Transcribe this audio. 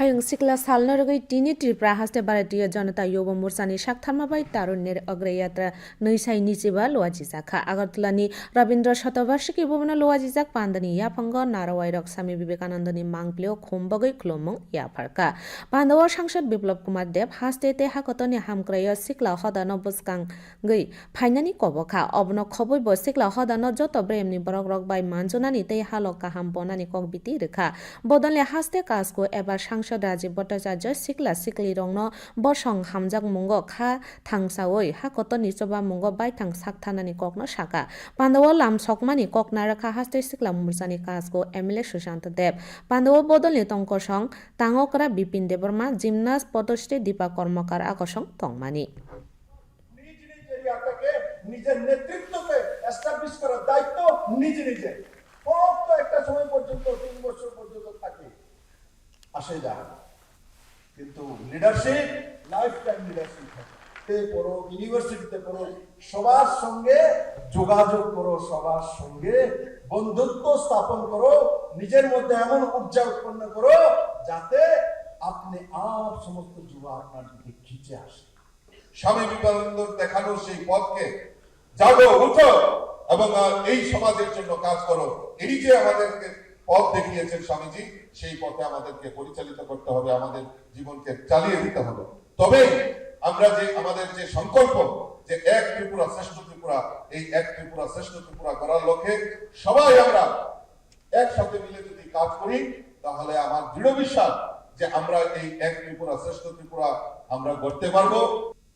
하영 시클라 살너르의 ত্রিপুরা 브라하스테 ভারতীয় জনতা যুব 모르사니 সাকথামাবাই তারুণ্যের অগ্রযাত্রা নৈসাই নিচিবা লোয়াজিজাক আগরতলানি রবীন্দ্র শতবার্ষিকী ভবন লোয়াজিজাক পান্দানি ইয়াফঙ্গ নারওয়াই রক স্বামী বিবেকানন্দনি মাংপ্লেও খোম্বগৈ ক্লোমং ইয়াফারকা। পান্ডাওয়া সাংসদ বিপ্লব কুমার দেব হাস্তে তে হাকতনি হামক্রয় সিকলা হদান বসকাং গৈ ফাইনানি কবখা। অবন খবৈব সিকলা হদান যত ব্রেমনি বরক রক বাই মানজনানি তে হালক কাহাম বনানি কক বিতি রেখা। বদলে হাস্তে কাজকো এবার সাংসদ রাজীব ভট্টাচার্য সিকলা সিকলি রংন বসং হামজাক মুঙ্গ খা থাংসাওই হাকত নিচবা মুঙ্গ বাই থাং সাকথানানি ককনো সাকা পান্ডব লাম সকমানি ককনা রাখা হাস্তে সিকলা মুরসানি কাজকো এমএলএ সুশান্ত দেব পান্ডব বদলে তঙ্ক সং তাঙকরা বিপিন দেববর্মা জিমনাস পদশ্রী দীপা কর্মকার আকর্ষণ তংমানি নিজের নেতৃত্বকে এস্টাবলিশ করার দায়িত্ব নিজ নিজে। কত একটা সময় পর্যন্ত তিন বছর আসে যায় কিন্তু লিডারশিপ লাইফ টাইম লিডারশিপ তে পড়ো ইউনিভার্সিটিতে পড়ো সবার সঙ্গে যোগাযোগ করো, সবার সঙ্গে বন্ধুত্ব স্থাপন করো, নিজের মধ্যে এমন উর্জা উৎপন্ন করো যাতে আপনি আর সমস্ত যুবা আপনার দিকে খিচে আসে। স্বামী বিবেকানন্দর দেখানো সেই পথকে জাগো, উঠো এবং এই সমাজের জন্য কাজ করো। এই যে আমাদেরকে পথ দেখিয়েছেন স্বামীজি, সেই পথে আমাদেরকে পরিচালিত করতে হবে, আমাদের জীবনকে চালিয়ে দিতে হবে। তবে আমরা যে, আমাদের যে সংকল্প যে এক ত্রিপুরা শ্রেষ্ঠ ত্রিপুরা, এই এক ত্রিপুরা শ্রেষ্ঠ ত্রিপুরা করার লক্ষ্যে সবাই আমরা একসাথে মিলে যদি কাজ করি, তাহলে আমার দৃঢ় বিশ্বাস যে আমরা এই এক ত্রিপুরা শ্রেষ্ঠ ত্রিপুরা আমরা গড়তে পারব।